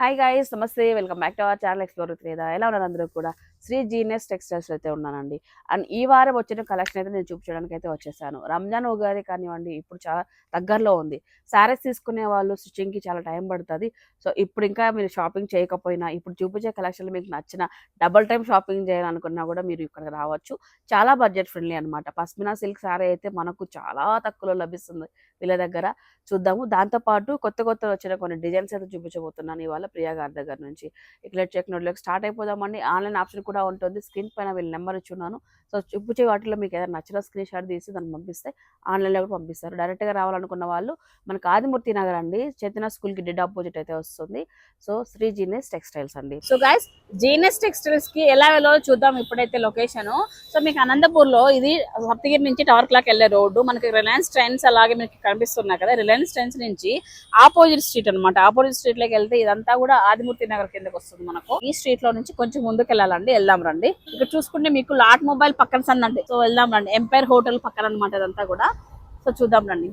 Hi guys నమస్తే welcome back to our channel explore లేదా ఎలా ఉన్నారు అందరూ కూడా? శ్రీ జీనియస్ టెక్స్టైల్స్ అయితే ఉన్నానండి. అండ్ ఈ వారం వచ్చిన కలెక్షన్ అయితే నేను చూపించడానికి అయితే వచ్చేసాను. రంజాన్ ఉగాది కానివ్వండి ఇప్పుడు చాలా దగ్గరలో ఉంది. శారీస్ తీసుకునే వాళ్ళు స్టిచ్చింగ్కి చాలా టైం పడుతుంది. సో ఇప్పుడు ఇంకా మీరు షాపింగ్ చేయకపోయినా ఇప్పుడు చూపించే కలెక్షన్లు మీకు నచ్చిన డబుల్ టైం షాపింగ్ చేయాలనుకున్నా కూడా మీరు ఇక్కడికి రావచ్చు. చాలా బడ్జెట్ ఫ్రెండ్లీ అనమాట పస్మినా సిల్క్ శారీ అయితే మనకు చాలా తక్కువలో లభిస్తుంది వీళ్ళ దగ్గర. చూద్దాము. దాంతోపాటు కొత్త కొత్త వచ్చిన కొన్ని డిజైన్స్ అయితే చూపించబోతున్నాను ఇవాళ. ప్రియా గారి దగ్గర నుంచి. ఇట్లా చెక్ నోట్లోకి స్టార్ట్ అయిపోదామండి ఆన్లైన్ ఆప్షన్ కూడా ఉంటుంది. స్క్రీన్ పైన వీళ్ళ నెంబర్ ఇచ్చున్నాను సో చూపించే వాటిలో మీకు ఏదైనా నచ్చిన స్క్రీన్ షాట్ తీసి దాన్ని పంపిస్తే ఆన్లైన్లో కూడా పంపిస్తారు. డైరెక్ట్గా రావాలనుకున్న వాళ్ళు మనకు ఆదిమూర్తి నగర్ అండి. చైతన్య స్కూల్కి డెడ్ ఆపోజిట్ అయితే వస్తుంది. సో శ్రీ జీనియస్ టెక్స్టైల్స్ అండి. సో గైస్ జీనియస్ టెక్స్టైల్స్కి ఎలా వెళ్ళాలో చూద్దాం ఇప్పుడైతే లొకేషన్. సో మీకు అనంతపూర్లో ఇది సప్తగిరి నుంచి టవర్ క్లాక్ వెళ్ళే రోడ్డు. మనకి రిలయన్స్ ట్రెండ్స్ అలాగే మీకు కనిపిస్తున్నాయి కదా. రిలయన్స్ ట్రెండ్స్ నుంచి ఆపోజిట్ స్ట్రీట్ అన్నమాట. ఆపోజిట్ స్ట్రీట్లోకి వెళ్తే ఇదంతా కూడా ఆదిమూర్తి నగర్ కిందకి వస్తుంది మనకు. ఈ స్ట్రీట్లో నుంచి కొంచెం ముందుకు వెళ్ళాలండి వెళ్దాం రండి. ఇక్కడ చూసుకుంటే మీకు లాట్ మొబైల్ పక్కన సందండి సో వెళ్దాం రండి. ఎంపైర్ హోటల్ పక్కన అనమాట ఇదంతా కూడా. సో చూద్దాం రండి.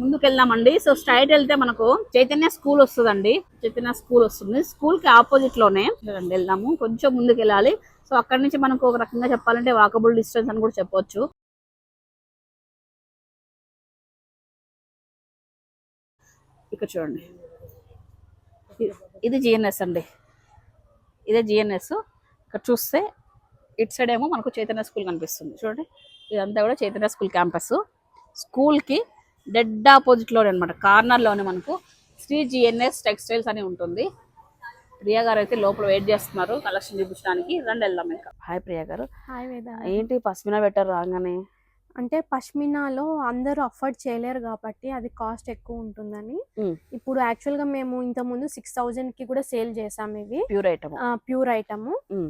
ముందుకు వెళ్దామండి సో స్ట్రైట్ వెళ్తే మనకు చైతన్య స్కూల్ వస్తుందండి. చైతన్య స్కూల్ వస్తుంది. స్కూల్కి ఆపోజిట్లోనే వెళ్దాము. కొంచెం ముందుకు వెళ్ళాలి సో అక్కడ నుంచి మనకు ఒక రకంగా చెప్పాలంటే వాకబుల్ డిస్టెన్స్ అని కూడా చెప్పొచ్చు. ఇక్కడ చూడండి. ఇది- జిఎన్ఎస్ అండి. ఇదే జిఎన్ఎస్ ఇక్కడ చూస్తే ఇటు సైడ్ ఏమో మనకు చైతన్య స్కూల్ కనిపిస్తుంది. చూడండి. ఇదంతా కూడా చైతన్య స్కూల్ క్యాంపస్ స్కూల్కి డెడ్ ఆపోజిట్లోనే అనమాట కార్నర్లోనే మనకు శ్రీ జిఎన్ఎస్ టెక్స్టైల్స్ అని ఉంటుంది. ప్రియా గారు అయితే లోపల వెయిట్ చేస్తున్నారు. కలెక్షన్ చూపించడానికి రండి వెళ్దాం ఇంకా. హాయ్ ప్రియా గారు. హాయ్ వేద. ఏంటి పస్మినా పెట్టారు రాగానే? అంటే పష్మినాలో అందరూ అఫోర్డ్ చేయలేరు కాబట్టి అది కాస్ట్ ఎక్కువ ఉంటుందని. ఇప్పుడు యాక్చువల్గా మేము ఇంత ముందు సిక్స్ థౌజండ్కి కూడా సేల్ చేసాం ఇవి. Pure item. Pure item.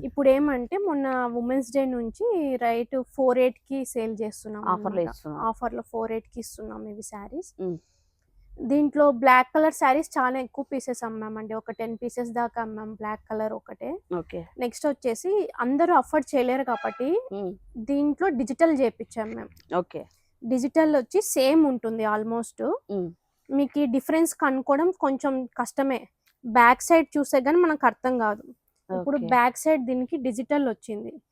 ఇప్పుడు ఏమంటే మొన్న ఉమెన్స్ డే నుంచి రైట్ ఫోర్ ఎయిట్కి సేల్ చేస్తున్నాం ఆఫర్లో ఫోర్ ఎయిట్కి ఇస్తున్నాం ఇవి శారీస్. దీంట్లో బ్లాక్ కలర్ శారీస్ చాలా ఎక్కువ పీసెస్ అమ్మామండి ఒక టెన్ పీసెస్ దాకా అమ్మాం బ్లాక్ కలర్ ఒకటే. ఓకే. నెక్స్ట్ వచ్చేసి అందరూ అఫోర్డ్ చేయలేరు కాబట్టి దీంట్లో డిజిటల్ చేపించాం మేము. ఓకే. డిజిటల్ వచ్చి సేమ్ ఉంటుంది ఆల్మోస్ట్. మీకు ఈ డిఫరెన్స్ కనుక్కోవడం కొంచెం కష్టమే. బ్యాక్ సైడ్ చూస్తే గానీ మనకు అర్థం కాదు. ఇప్పుడు. బ్యాక్ సైడ్ దీనికి డిజిటల్ వచ్చింది.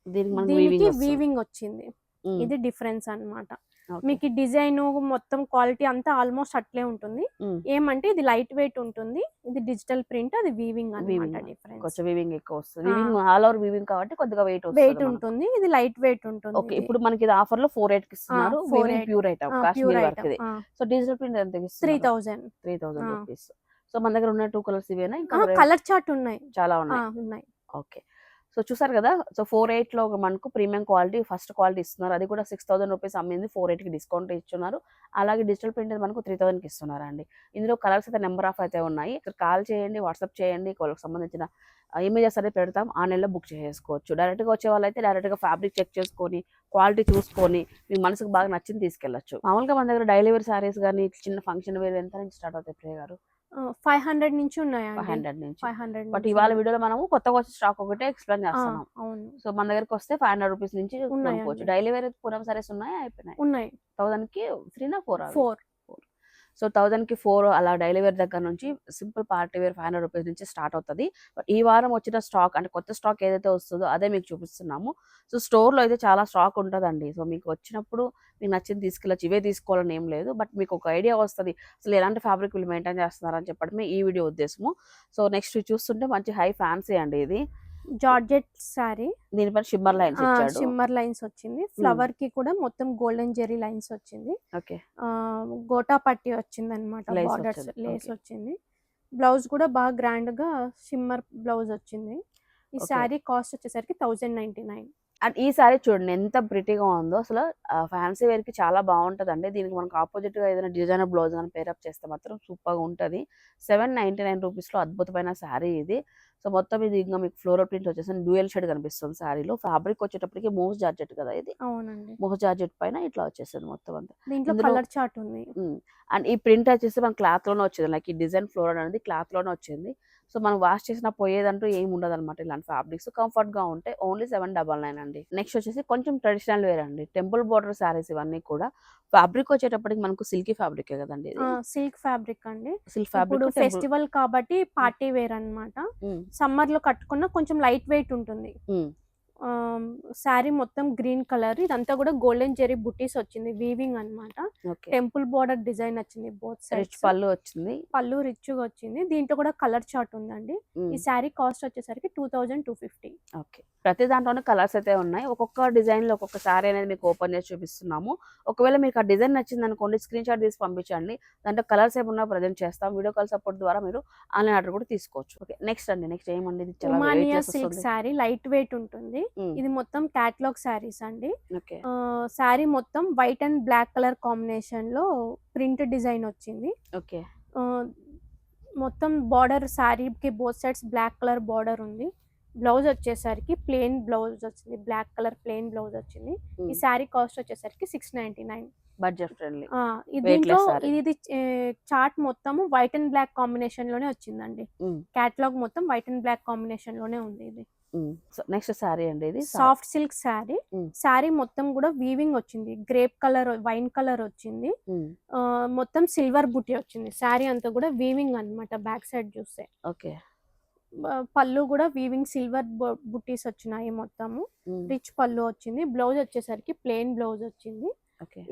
దీనికి వీవింగ్ వచ్చింది. ఇది డిఫరెన్స్ అన్నమాట. okay. మీకు డిజైన్ మొత్తం క్వాలిటీ అంతా ఆల్మోస్ట్ అట్లే ఉంటుంది. ఏమంటే ఇది లైట్ వెయిట్ ఉంటుంది. ఇది డిజిటల్ ప్రింట్ అది వీవింగ్. డిఫరెన్స్. కొంచెం వీవింగ్ ఎక్కువ వస్తుంది. ఆల్ ఓవర్ వీవింగ్ కాబట్టి కొద్దిగా వెయిట్ వెయిట్ ఉంటుంది. ఇది లైట్ వెయిట్ ఉంటుంది ఓకే ఇప్పుడు మనకి ఇది ఆఫర్లో ఫోర్ ఎయిట్. కి ఇస్తున్నారు 4.8. Pure item pure Kashmir work ఇది ఐటమ్ సో డిజిటల్ ప్రింట్ ఎంత three thousand. Three thousand. Rupees. So మన దగ్గర ఉన్న టూ కలర్స్ ఇవేనా? ఇంకా కలర్ చార్ట్ ఉన్నాయి. చాలా ఉన్నాయి. ఉన్నాయి. ఓకే. సో చూసారు కదా సో ఫోర్ ఎయిట్లో మనకు ప్రీమియం క్వాలిటీ ఫస్ట్ క్వాలిటీ ఇస్తున్నారు. అది కూడా సిక్స్ థౌసండ్ రూపీస్ అమ్మింది ఫోర్ ఎయిట్కి డిస్కౌంట్ ఇస్తున్నారు అలాగే డిజిటల్ ప్రింట్ మనకు త్రీ థౌసండ్కి ఇస్తున్నారు అండి ఇందులో కలర్స్ అయితే నెంబర్ ఆఫ్ అయితే ఉన్నాయి. ఇక్కడ కాల్ చేయండి వాట్సాప్ చేయండి వాళ్ళకి సంబంధించిన ఇమేజెస్ అనేది పెడతాం. ఆన్లైన్లో బుక్ చేసుకోవచ్చు. డైరెక్ట్గా వచ్చే వాళ్ళైతే డైరెక్ట్గా ఫ్యాబ్రిక్ చెక్ చేసుకొని క్వాలిటీ చూసుకొని మీ మనసుకు బాగా నచ్చింది తీసుకెళ్ళచ్చు. మామూలుగా మన దగ్గర డైలీ వేర్ సారీస్ కానీ చిన్న ఫంక్షన్ వేర్ ఎంత నుంచి స్టార్ట్ అవుతాయి ప్రియ గారు? ఫైవ్ హండ్రెడ్ నుంచి ఫైవ్ ఉన్నాయండి హండ్రెడ్ నుంచి. ఫైవ్ హండ్రెడ్ బట్ ఇవాళ వీడియోలో మనము కొత్తగా వచ్చే స్టాక్ ఒకటే ఎక్స్ప్లెయిన్ చేస్తున్నాం. అవును. సో మన దగ్గరకు వస్తే ఫైవ్ హండ్రెడ్ రూపీస్ నుంచి. కొనుక్కోవచ్చు. డైలీ వేర్ పూరం సారీస్ ఉన్నాయి? అయిపోయినాయి. ఉన్నాయి. థౌసండ్కి త్రీనా ఫోర్ ఫోర్. సో థౌసండ్కి ఫోర్ అలా డైలీ వేర్ దగ్గర నుంచి simple party wear five hundred rupees నుంచి స్టార్ట్ అవుతుంది. బట్ ఈ వారం వచ్చిన స్టాక్ అంటే కొత్త స్టాక్ ఏదైతే వస్తుందో అదే మీకు చూపిస్తున్నాము. సో స్టోర్లో అయితే చాలా స్టాక్ ఉంటుందండి. సో మీకు వచ్చినప్పుడు మీకు నచ్చింది తీసుకెళ్ళచ్చు. ఇవే తీసుకోవాలని ఏం లేదు. బట్ మీకు ఒక ఐడియా వస్తుంది. అసలు ఎలాంటి ఫ్యాబ్రిక్ వీళ్ళు మెయింటైన్ చేస్తున్నారని చెప్పడమే ఈ వీడియో ఉద్దేశము. సో నెక్స్ట్ చూస్తుంటే మంచి హై ఫ్యాన్సీ అండి ఇది. జార్జెట్ శారీ. దీనిపైన షిమ్మర్ లైన్స్ షిమ్మర్ లైన్స్ వచ్చింది. ఫ్లవర్కి కూడా మొత్తం గోల్డెన్ జెరీ లైన్స్ వచ్చింది. ఓకే. గోటా పట్టి వచ్చింది. అనమాట బార్డర్స్ లేస్. వచ్చింది. బ్లౌజ్ కూడా బాగా గ్రాండ్గా షిమ్మర్ బ్లౌజ్ వచ్చింది. ఈ. శారీ కాస్ట్ వచ్చేసరికి థౌజండ్ నైన్టీ నైన్ అండ్ ఈ సారీ చూడండి ఎంత ప్రిటీగా ఉందో. అసలు ఫ్యాన్సీ వేర్కి చాలా బాగుంటది అండి దీనికి మనకు ఆపోజిట్గా ఏదైనా డిజైనర్ బ్లౌజ్ అని పేరప్ చేస్తే మాత్రం సూపర్గా ఉంటది. సెవెన్ నైన్టీ నైన్ రూపీస్లో అద్భుతమైన శారీ ఇది. సో మొత్తం ఇది ఇంకా మీకు ఫ్లోరల్ ప్రింట్ వచ్చేసి డ్యూయల్ షేడ్ కనిపిస్తుంది శారీలో ఫ్యాబ్రిక్ వచ్చేటప్పటికి మోస్ జార్జెట్ కదా ఇది. అవునండి. మోహ జార్జెట్ పైన ఇట్లా వచ్చేస్తుంది మొత్తం అంతా. దీంట్లో కలర్ చార్ట్ ఉంది. అండ్ ఈ ప్రింట్ వచ్చేసి మన క్లాత్లోనే వచ్చింది. లైక్ ఈ డిజైన్ ఫ్లోరల్ అనేది క్లాత్లోనే వచ్చింది. సో మనం వాష్ చేసిన పోయేదంటూ ఏమి ఉండదు అనమాట ఇలాంటి ఫ్యాబ్రిక్స్ కంఫర్ట్గా ఉంటాయి ఓన్లీ సెవెన్ డబల్ నైన్ అండి. నెక్స్ట్ వచ్చేసి కొంచెం ట్రెడిషనల్ వేర్ అండి. టెంపుల్ బోర్డర్ శారీస్ ఇవన్నీ కూడా ఫ్యాబ్రిక్ వచ్చేటప్పటికి మనకు సిల్కీ ఫ్యాబ్రిక్ కదండి సిల్క్ ఫ్యాబ్రిక్ అండి. సిల్క్ ఫ్యాబ్రిక్ ఫెస్టివల్ కాబట్టి పార్టీ వేర్ అన్నమాట. సమ్మర్లో కట్టుకున్న కొంచెం లైట్ వెయిట్ ఉంటుంది. శారీ మొత్తం గ్రీన్ కలర్. ఇదంతా కూడా గోల్డెన్ జెరీ బుటీస్ వచ్చింది. వీవింగ్ అన్నమాట. ఓకే. టెంపుల్ బోర్డర్ డిజైన్ వచ్చింది బోత్ సైడ్స్. పళ్ళు వచ్చింది. పళ్ళు రిచ్గా వచ్చింది. దీంట్లో కూడా కలర్ చార్ట్ ఉందండి. ఈ శారీ కాస్ట్ వచ్చేసరికి two thousand two fifty. Okay. ప్రతి దాంట్లోనే కలర్స్ అయితే ఉన్నాయి. ఒక్కొక్క డిజైన్లో ఒక్కొక్క సారీ అనేది మీకు ఓపెన్ చేసి చూపిస్తున్నాము. ఒకవేళ మీకు ఆ డిజైన్ నచ్చింది అనుకోండి స్క్రీన్ షాట్ తీసి పంపించండి. దాంట్లో కలర్స్ ఏమన్నా ప్రజెంట్ చేస్తాం. వీడియో కాల్ సపోర్ట్ ద్వారా మీరు ఆన్లైన్ ఆర్డర్ కూడా తీసుకోవచ్చు. ఓకే. నెక్స్ట్ అండి. నెక్స్ట్ ఏమండి? ఇది చాలా. శారీ లైట్ వెయిట్ ఉంటుంది. ఇది మొత్తం క్యాట్లాగ్ శారీస్ అండి. శారీ మొత్తం వైట్ అండ్ బ్లాక్ కలర్ కాంబినేషన్లో ప్రింట్ డిజైన్ వచ్చింది. ఓకే. మొత్తం బార్డర్ శారీకి both sides black colour border ఉంది. బ్లౌజ్ వచ్చేసరికి ప్లెయిన్ బ్లౌజ్ వచ్చింది. బ్లాక్ కలర్ ప్లెయిన్ బ్లౌజ్ వచ్చింది. ఈ శారీ కాస్ట్ వచ్చేసరికి six ninety nine budget friendly దీంట్లో. ఇది చార్ట్ మొత్తం వైట్ అండ్ బ్లాక్ కాంబినేషన్లోనే వచ్చిందండి. క్యాట్లాగ్ మొత్తం వైట్ అండ్ బ్లాక్ కాంబినేషన్లోనే ఉంది ఇది. నెక్స్ట్ సారీ అండి ఇది. Soft silk sari. Mm. Sari మొత్తం కూడా వీవింగ్ వచ్చింది. గ్రేప్ కలర్ వైన్ కలర్ వచ్చింది. మొత్తం సిల్వర్ బుట్టి వచ్చింది. శారీ అంతా కూడా వీవింగ్ అన్నమాట బ్యాక్ సైడ్ చూస్తే. ఓకే. పళ్ళు కూడా వీవింగ్ సిల్వర్ బుట్టీస్ వచ్చినాయి మొత్తము. రిచ్ పళ్ళు వచ్చింది. బ్లౌజ్ వచ్చేసరికి ప్లెయిన్ బ్లౌజ్ వచ్చింది.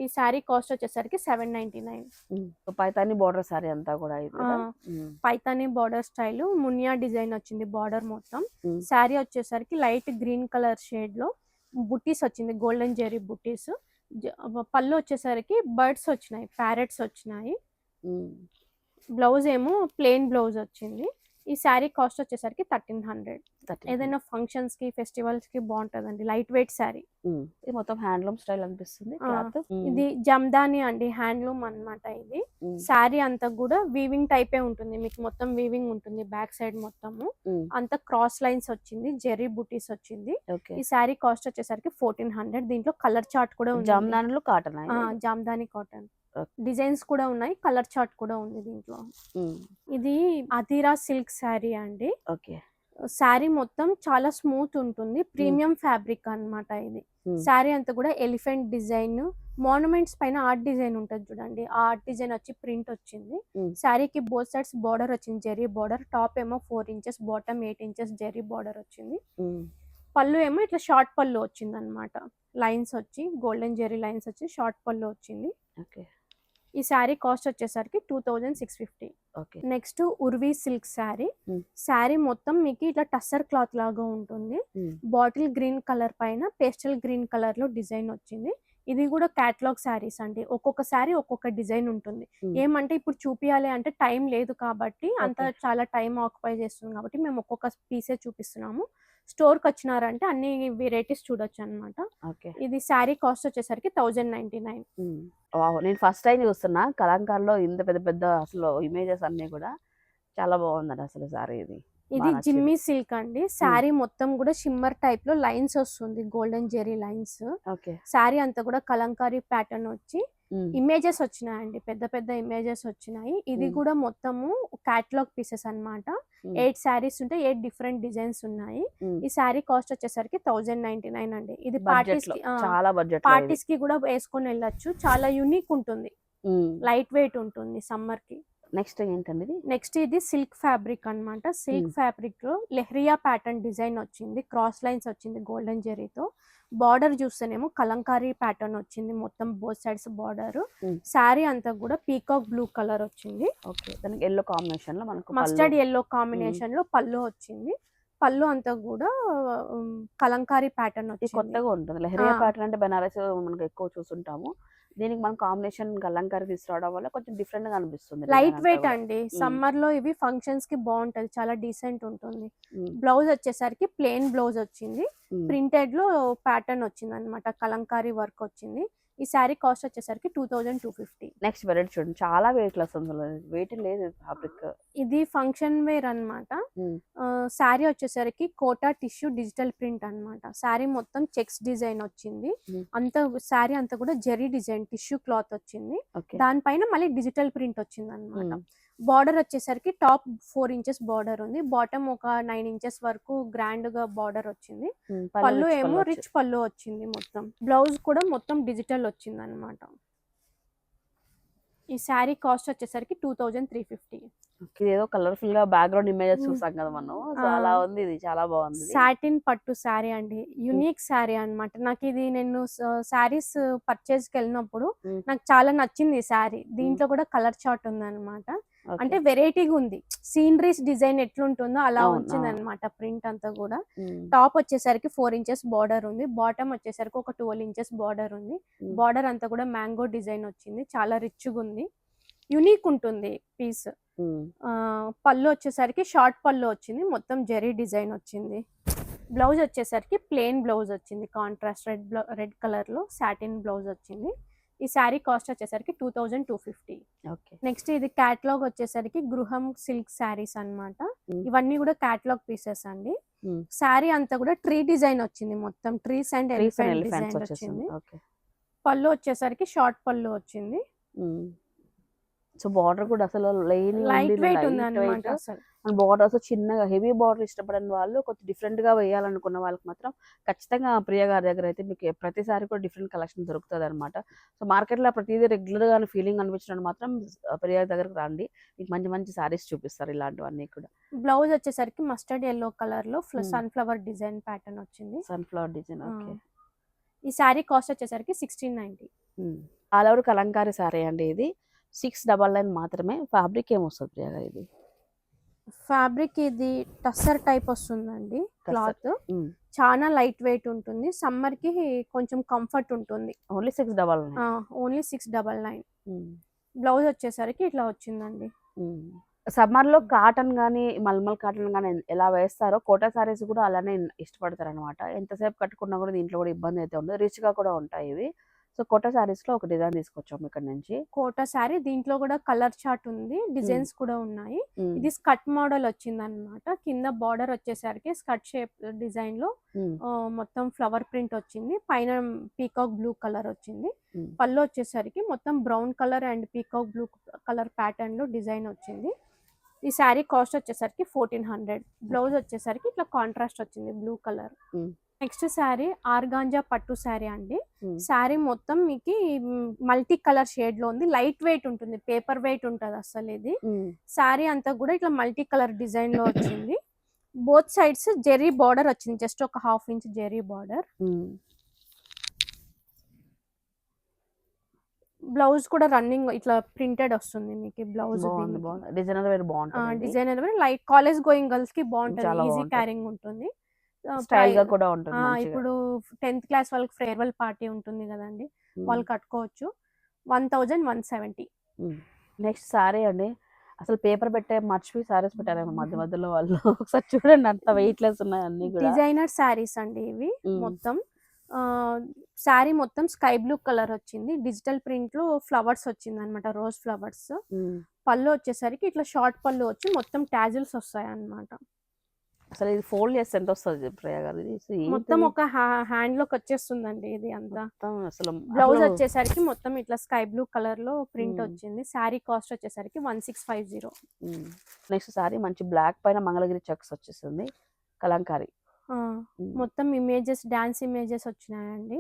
ఈ శారీ కాస్ట్ వచ్చేసరికి seven ninety nine. Paithani border sari అంతా కూడా Paithani border style Muniya design వచ్చింది బార్డర్ మొత్తం. శారీ వచ్చేసరికి లైట్ గ్రీన్ కలర్ షేడ్లో బుట్టీస్ వచ్చింది గోల్డెన్ జెరీ బుట్టీస్ పళ్ళు వచ్చేసరికి బర్డ్స్ వచ్చినాయి ప్యారెట్స్ వచ్చినాయి. బ్లౌజ్ ఏమో ప్లెయిన్ బ్లౌజ్ వచ్చింది. ఈ శారీ కాస్ట్ వచ్చేసరికి థర్టీన్ హండ్రెడ్. 13. ఏదైనా ఫంక్షన్స్కి ఫెస్టివల్స్కి బాగుంటదండి. లైట్ వెయిట్ శారీ ఇది మొత్తం హ్యాండ్లూమ్ స్టైల్ అనిపిస్తుంది. ఆ, క్లాత్ ఇది జమ్దాని అండి హ్యాండ్లూమ్ అన్నమాట ఇది. శారీ అంతా కూడా వీవింగ్ టైపే ఉంటుంది. మీకు మొత్తం వీవింగ్ ఉంటుంది బ్యాక్ సైడ్ మొత్తము. అంతా క్రాస్ లైన్స్ వచ్చింది జెర్రీ బుటీస్ వచ్చింది. ఓకే ఈ శారీ కాస్ట్ వచ్చేసరికి ఫోర్టీన్ హండ్రెడ్ దీంట్లో కలర్ చార్ట్ కూడా ఉంది. జామ్దానిలో కాటన్ జామ్దాని కాటన్. డిజైన్స్ కూడా ఉన్నాయి కలర్ చార్ట్ కూడా ఉంది దీంట్లో. ఇది అధీరా సిల్క్ శారీ అండి. ఓకే శారీ మొత్తం చాలా స్మూత్ ఉంటుంది. ప్రీమియం ఫ్యాబ్రిక్ అన్నమాట ఇది. శారీ అంతా కూడా ఎలిఫెంట్ డిజైన్ మాన్యుమెంట్స్ పైన ఆర్ట్ డిజైన్ ఉంటుంది చూడండి. ఆ ఆర్ట్ డిజైన్ వచ్చి ప్రింట్ వచ్చింది. శారీకి బోత్ సైడ్స్ బార్డర్ వచ్చింది జెరీ బార్డర్. టాప్ ఏమో four inches bottom eight inches zari border వచ్చింది. పళ్ళు ఏమో ఇట్లా షార్ట్ పళ్ళు వచ్చింది అనమాట లైన్స్ వచ్చి గోల్డెన్ జెరీ లైన్స్ వచ్చి షార్ట్ పళ్ళు వచ్చింది. ఓకే. ఈ శారీ కాస్ట్ వచ్చేసరికి two thousand six fifty. Okay. Next Urvi silk sari. Sari మొత్తం మీకు ఇట్లా టస్సర్ క్లాత్ లాగా ఉంటుంది. బాటిల్ గ్రీన్ కలర్ పైన పేస్టల్ గ్రీన్ కలర్లో డిజైన్ వచ్చింది. ఇది కూడా క్యాటలాగ్ శారీస్ అండి. ఒక్కొక్క శారీ ఒక్కొక్క డిజైన్ ఉంటుంది. ఏమంటే ఇప్పుడు చూపియాలి అంటే టైం లేదు కాబట్టి అంత. చాలా టైం ఆక్యుపై చేస్తుంది కాబట్టి మేము ఒక్కొక్క పీసే చూపిస్తున్నాము. స్టోర్కి వచ్చినారంటే అన్ని వెరైటీస్ చూడొచ్చు అన్నమాట ఓకే. ఇది శారీ కాస్ట్ వచ్చేసరికి థౌజండ్ నైన్టీ నైన్. వావ్! నేను ఫస్ట్ టైం చూస్తున్నా. కలంకార్లో ఇంత పెద్ద పెద్ద అసలు ఇమేజెస్ అన్ని కూడా చాలా బాగుందండి అసలు సారీ ఇది. ఇది. జిమ్మీ సిల్క్ అండి. శారీ మొత్తం కూడా షిమ్మర్ టైప్లో లైన్స్ వస్తుంది. Golden zari lines. Okay. Sari అంతా కూడా కలంకారీ ప్యాటర్న్ వచ్చి ఇమేజెస్ వచ్చినాయండి. పెద్ద పెద్ద ఇమేజెస్ వచ్చినాయి. ఇది. కూడా మొత్తము క్యాటలాగ్ పీసెస్ అన్నమాట. ఎయిట్ శారీస్ ఉంటే ఎయిట్ డిఫరెంట్ డిజైన్స్ ఉన్నాయి. ఈ శారీ కాస్ట్ వచ్చేసరికి థౌజండ్ నైన్టీ నైన్ అండి. ఇది పార్టీస్ చాలా బడ్జెట్ పార్టీస్కి కూడా వేసుకొని వెళ్ళొచ్చు. చాలా యూనిక్ ఉంటుంది. లైట్ వెయిట్ ఉంటుంది సమ్మర్కి నెక్స్ట్ ఏంటండి ఇది నెక్స్ట్ ఇది సిల్క్ ఫ్యాబ్రిక్ అన్నమాట. సిల్క్ ఫ్యాబ్రిక్లో లెహరియా ప్యాటర్న్ డిజైన్ వచ్చింది. క్రాస్ లైన్స్ వచ్చింది గోల్డెన్ జెరీతో బార్డర్ చూస్తేనేమో కలంకారీ ప్యాటర్న్ వచ్చింది మొత్తం బోత్ సైడ్స్ బార్డర్. శారీ అంతా కూడా పీకాక్ బ్లూ కలర్ వచ్చింది. ఓకే. దానికి ఎల్లో కాంబినేషన్లో మనకు మస్టర్డ్. ఎల్లో కాంబినేషన్లో పళ్ళు వచ్చింది. పళ్ళు అంతా కూడా కలంకారీ ప్యాటర్న్ వచ్చింది. కొత్తగా ఉంటుంది. లెహరియా. ప్యాటర్న్ అంటే బెనారస్ మనకు ఎక్కువ చూస్తుంటాము. దీనికి మనం కాంబినేషన్ కలంకారీ తీసుకురావడం వల్ల కొంచెం డిఫరెంట్గా అనిపిస్తుంది లైట్ వెయిట్. అండి. సమ్మర్లో ఇవి ఫంక్షన్స్కి బాగుంటది. చాలా డీసెంట్ ఉంటుంది. బ్లౌజ్ వచ్చేసరికి ప్లెయిన్ బ్లౌజ్ వచ్చింది. ప్రింటెడ్లో ప్యాటర్న్ వచ్చింది అనమాట కలంకారీ వర్క్ వచ్చింది. ఈ శారీ కాస్ట్ వచ్చేసరికి two thousand two fifty. Next variety చూడండి. చాలా వెయిట్ లెస్ ఉంది వెయిట్ లేదు ఫ్యాబ్రిక్ ఇది ఫంక్షన్ వేర్ అనమాట శారీ వచ్చేసరికి కోటా టిష్యూ డిజిటల్ ప్రింట్ అన్నమాట. శారీ మొత్తం చెక్స్ డిజైన్ వచ్చింది. అంత శారీ అంతా కూడా జెరీ డిజైన్ టిష్యూ క్లాత్ వచ్చింది. దానిపైన మళ్ళీ డిజిటల్ ప్రింట్ వచ్చింది అనమాట బార్డర్ వచ్చేసరికి టాప్ ఫోర్ ఇంచెస్ బార్డర్ ఉంది. బాటమ్ ఒక నైన్ ఇంచెస్ వరకు గ్రాండ్గా బార్డర్ వచ్చింది. పళ్ళు ఏమో రిచ్ పళ్ళు వచ్చింది మొత్తం. బ్లౌజ్ కూడా మొత్తం డిజిటల్ వచ్చింది అనమాట ఈ శారీ కాస్ట్ వచ్చేసరికి టూ థౌజండ్ త్రీ ఫిఫ్టీ. ఇది ఏదో కలర్ఫుల్గా బ్యాక్గ్రౌండ్ ఇమేజెస్. చూసాం కదా మనం సో. అలా ఉంది ఇది చాలా బాగుంది. సాటిన్ పట్టు శారీ అండి యునిక్ శారీ అన్నమాట నాకు ఇది నేను శారీస్ పర్చేస్కి వెళ్ళినప్పుడు. నాకు చాలా నచ్చింది ఈ శారీ దీంట్లో కూడా కలర్ చార్ట్ ఉంది అనమాట. అంటే వెరైటీగా ఉంది సీనరీస్ డిజైన్ ఎట్లుంటుందో అలా వచ్చింది. అనమాట ప్రింట్ అంతా కూడా. టాప్ వచ్చేసరికి ఫోర్ ఇంచెస్ బార్డర్ ఉంది బాటమ్ వచ్చేసరికి ఒక ట్వెల్వ్ ఇంచెస్ బార్డర్ ఉంది. బార్డర్ అంతా కూడా మ్యాంగో డిజైన్ వచ్చింది చాలా రిచ్గా ఉంది యునిక్ ఉంటుంది పీస్. పళ్ళు వచ్చేసరికి షార్ట్ పళ్ళు వచ్చింది మొత్తం జెరీ డిజైన్ వచ్చింది. బ్లౌజ్ వచ్చేసరికి ప్లెయిన్ బ్లౌజ్ వచ్చింది కాంట్రాస్ట్ రెడ్ రెడ్ కలర్లో సాటిన్ బ్లౌజ్ వచ్చింది. ఈ శారీ కాస్ట్ వచ్చేసరికి two thousand two fifty. Okay. Next ఇది క్యాట్లాగ్ వచ్చేసరికి గృహం సిల్క్ శారీస్ అన్నమాట. Mm. ఇవన్నీ కూడా క్యాట్లాగ్ పీసెస్ అండి. శారీ అంతా కూడా ట్రీ డిజైన్ వచ్చింది మొత్తం. ట్రీస్ అండ్ ఎలిఫెంట్ డిజైన్ వచ్చింది. ఓకే. పళ్ళు వచ్చేసరికి షార్ట్ పళ్ళు వచ్చింది. సో బార్డర్ కూడా అసలు లైన్ లైట్ వెయిట్ ఉంది బార్డర్ అసలు చిన్నగా హెవీ బార్డర్ ఇష్టపడని వాళ్ళు కొంచెం డిఫరెంట్గా వేయాలనుకున్న వాళ్ళకి మాత్రం ఖచ్చితంగా ప్రియ గారి దగ్గర అయితే మీకు ప్రతిసారి కూడా డిఫరెంట్ కలెక్షన్ దొరుకుతుంది అనమాట సో మార్కెట్లో ప్రతిదీ రెగ్యులర్గా ఫీలింగ్ అనిపించడం మాత్రం ప్రియ గారి దగ్గరకు రండి. మీకు మంచి మంచి సారీస్ చూపిస్తారు ఇలాంటివన్నీ కూడా. బ్లౌజ్ వచ్చేసరికి మస్టర్డ్ ఎల్లో కలర్లో. సన్ఫ్లవర్ డిజైన్ ప్యాటర్న్ వచ్చింది. Sunflower design. ఓకే ఈ శారీ కాస్ట్ వచ్చేసరికి sixteen ninety all over Kalamkari sari అండి ఇది. సిక్స్ డబల్ నైన్ మాత్రమే ఫ్యాబ్రిక్ ఏమొస్తుంది ప్రియ గారు ఇది? ఫ్యాబ్రిక్ ఇది టస్సర్ టైప్ వస్తుందండి క్లాత్. చాలా లైట్ వెయిట్ ఉంటుంది. సమ్మర్కి కొంచెం కంఫర్ట్ ఉంటుంది. Only six double nine. Only six double nine. Blouse వచ్చేసరికి ఇట్లా వచ్చిందండి. సమ్మర్లో కాటన్ గానీ మల్మల్ కాటన్ గానీ ఎలా వేస్తారో కోటా సారీస్ కూడా అలానే ఇష్టపడతారు అనమాట ఎంతసేపు కట్టుకున్నా కూడా దీంట్లో కూడా ఇబ్బంది అయితే ఉండదు. రిచ్గా కూడా ఉంటాయి ఇవి. సో కోటా సారీస్లో ఒక డిజైన్ తీసుకొచ్చాము ఇక్కడ నుంచి. కోటా శారీ దీంట్లో కూడా కలర్ చార్ట్ ఉంది డిజైన్స్ కూడా ఉన్నాయి. ఇది స్కట్ మోడల్ వచ్చింది అనమాట కింద బార్డర్ వచ్చేసరికి స్కట్ షేప్ డిజైన్లో మొత్తం ఫ్లవర్ ప్రింట్ వచ్చింది. పైన పీకాక్ బ్లూ కలర్ వచ్చింది. పళ్ళు వచ్చేసరికి మొత్తం brown colour and peacock blue colour ప్యాటర్న్లో డిజైన్ వచ్చింది. ఈ శారీ కాస్ట్ వచ్చేసరికి ఫోర్టీన్ హండ్రెడ్. బ్లౌజ్ వచ్చేసరికి ఇట్లా కాంట్రాస్ట్ వచ్చింది blue colour. Next sari organza పట్టు శారీ అండి. శారీ మొత్తం మీకు మల్టీ కలర్ షేడ్లో ఉంది. లైట్ వెయిట్ ఉంటుంది. పేపర్ వెయిట్ ఉంటుంది అసలు ఇది. శారీ అంతా కూడా ఇట్లా మల్టీ కలర్ డిజైన్లో వచ్చింది. బోత్ సైడ్స్ జెరీ బార్డర్ వచ్చింది. జస్ట్ ఒక half inch zari border. Blouse కూడా రన్నింగ్ ఇట్లా ప్రింటెడ్ వస్తుంది మీకు బ్లౌజ్ డిజైనర్ వేర్ బాగుంటుంది. డిజైన్ అనేది లైట్ కాలేజ్ గోయింగ్ గర్ల్స్కి బాగుంటుంది ఈజీ. క్యారింగ్ ఉంటుంది. స్టైల్గా కూడా ఉంటుంది. ఇప్పుడు టెన్త్ క్లాస్ వాళ్ళకి ఫేర్వెల్ పార్టీ ఉంటుంది కదండి వాళ్ళు కట్టుకోవచ్చు. One thousand one seventy. Next sari అండి. అసలు పేపర్ పెట్టే మర్చిపోయి సారీస్ పెట్టారేమో మధ్య మధ్యలో వాళ్ళు. ఒకసారి చూడండి అంత వెయిట్ లెస్ ఉన్నాయి అన్ని డిజైనర్ శారీస్ అండి ఇవి మొత్తం. శారీ మొత్తం స్కై బ్లూ కలర్ వచ్చింది. డిజిటల్ ప్రింట్లో ఫ్లవర్స్ వచ్చింది అనమాట రోజ్ ఫ్లవర్స్. పళ్ళు వచ్చేసరికి ఇట్లా షార్ట్ పళ్ళు వచ్చి మొత్తం టాజిల్స్ వస్తాయి అన్నమాట అసలు ఇది ఫోల్డ్ చేస్తే ఎంత వస్తుంది ప్రియ గారు? ఇది? మొత్తం ఒక హ్యాండ్లోకి వచ్చేస్తుందండి ఇది అంతా. అసలు బ్లౌజ్ వచ్చేసరికి మొత్తం ఇట్లా స్కై బ్లూ కలర్లో ప్రింట్. వచ్చింది. శారీ కాస్ట్ వచ్చేసరికి one six five zero. Next sari మంచి బ్లాక్ పైన మంగళగిరి చెక్స్ వచ్చేసింది. కలంకారీ. మొత్తం ఇమేజెస్ డాన్స్ ఇమేజెస్ వచ్చినాయండి.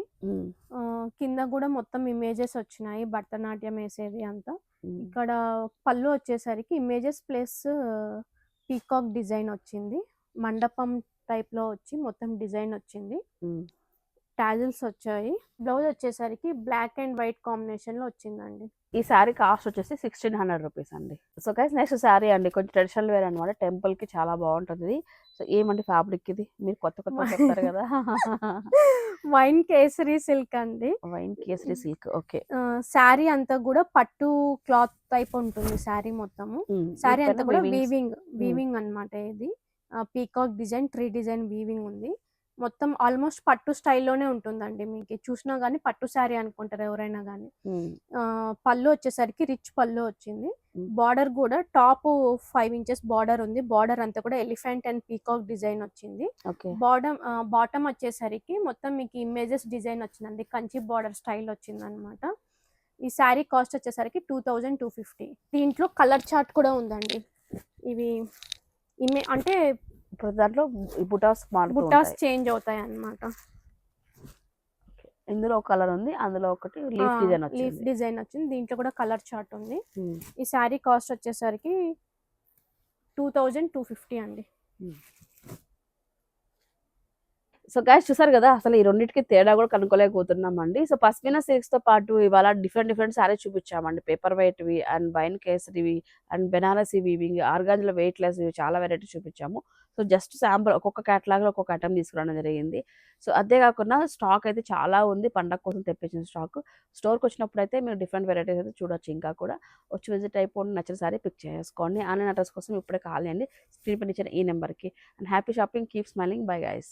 కింద కూడా మొత్తం ఇమేజెస్ వచ్చినాయి. భరతనాట్యం వేసేవి అంతా. ఇక్కడ పళ్ళు వచ్చేసరికి ఇమేజెస్ ప్లస్ పీకాక్ డిజైన్ వచ్చింది. మండపం టైప్లో వచ్చి మొత్తం డిజైన్ వచ్చింది. టాజిల్స్ వచ్చాయి. బ్లౌజ్ వచ్చేసరికి బ్లాక్ అండ్ వైట్ కాంబినేషన్లో వచ్చిందండి. ఈ శారీ కాస్ట్ వచ్చేసి సిక్స్టీన్ హండ్రెడ్ రూపీస్ అండి. సో గైస్ నెక్స్ట్ శారీ అండి. కొంచెం ట్రెడిషనల్ వేర్ అనమాట టెంపుల్కి చాలా బాగుంటుంది. సో ఏమండి ఫ్యాబ్రిక్ ఇది? మీరు కొత్త కొత్త చెప్తారు కదా. వైన్ కేసరి సిల్క్ అండి. Wine Kesari silk okay sari అంతా కూడా పట్టు క్లాత్ టైప్ ఉంటుంది శారీ మొత్తము. శారీ అంతా కూడా వీవింగ్ వీవింగ్ అన్నమాట ఇది. Peacock design tree design weaving ఉంది. మొత్తం ఆల్మోస్ట్ పట్టు స్టైల్లోనే ఉంటుందండి మీకు. చూసినా కానీ పట్టు శారీ అనుకుంటారు ఎవరైనా కానీ పళ్ళు వచ్చేసరికి రిచ్ పళ్ళు వచ్చింది. బార్డర్ కూడా టాప్ ఫైవ్ ఇంచెస్ బార్డర్ ఉంది. బార్డర్ అంతా కూడా ఎలిఫెంట్ అండ్ పీకాక్ డిజైన్ వచ్చింది. బాటమ్ బాటమ్ వచ్చేసరికి మొత్తం మీకు ఇమేజెస్ డిజైన్ వచ్చిందండి. కంచి బార్డర్ స్టైల్ వచ్చింది అనమాట ఈ శారీ కాస్ట్ వచ్చేసరికి టూ థౌజండ్ టూ ఫిఫ్టీ దీంట్లో కలర్ చార్ట్ కూడా ఉందండి. ఇవి ఇమే అంటే ఇప్పుడు దాంట్లో బుటాస్ ఉంటాయి. చేంజ్ అవుతాయి అన్నమాట. ఇందులో ఒక కలర్ ఉంది అందులో ఒకటి లీఫ్ డిజైన్ లీఫ్ వచ్చింది. డిజైన్ వచ్చింది. దీంట్లో కూడా కలర్ చార్ట్ ఉంది. ఈ శారీ కాస్ట్ వచ్చేసరికి టూ థౌజండ్ టూ ఫిఫ్టీ అండి. సో గాయస్ చూసారు కదా అసలు ఈ రెండింటికి తేడా కూడా కనుక్కోలేకపోతున్నామండి. సో పస్మినా సిల్క్స్తో పాటు ఇవాళ డిఫరెంట్ డిఫరెంట్ సారీస్ చూపించామండి. పేపర్ వైట్వి అండ్ బైన్ కేసరివి అండ్ బెనారసీ వీవింగ్ ఆర్గాంజుల వెయిట్ లెస్ చాలా వెరైటీ చూపించాము. సో జస్ట్ శాంపుల్ ఒక్కొక్క క్యాటలాగ్లో ఒక్కొక్క ఐటమ్ తీసుకురావడం జరిగింది. సో అదే కాకుండా స్టాక్ అయితే చాలా ఉంది పండగ కోసం తెప్పించిన స్టాక్ స్టోర్కి వచ్చినప్పుడు అయితే మీరు డిఫరెంట్ వెరైటీస్ అయితే చూడొచ్చు ఇంకా కూడా. వచ్చి విజిట్ అయిపోండి నచ్చిన సారీ పిక్ చేసుకోండి. ఆన్లైన్ అడ్రస్ కోసం ఇప్పుడే కాల్ చేయండి. స్క్రీన్ పైన ఇచ్చిన ఈ నెంబర్కి and happy shopping keep smiling bye guys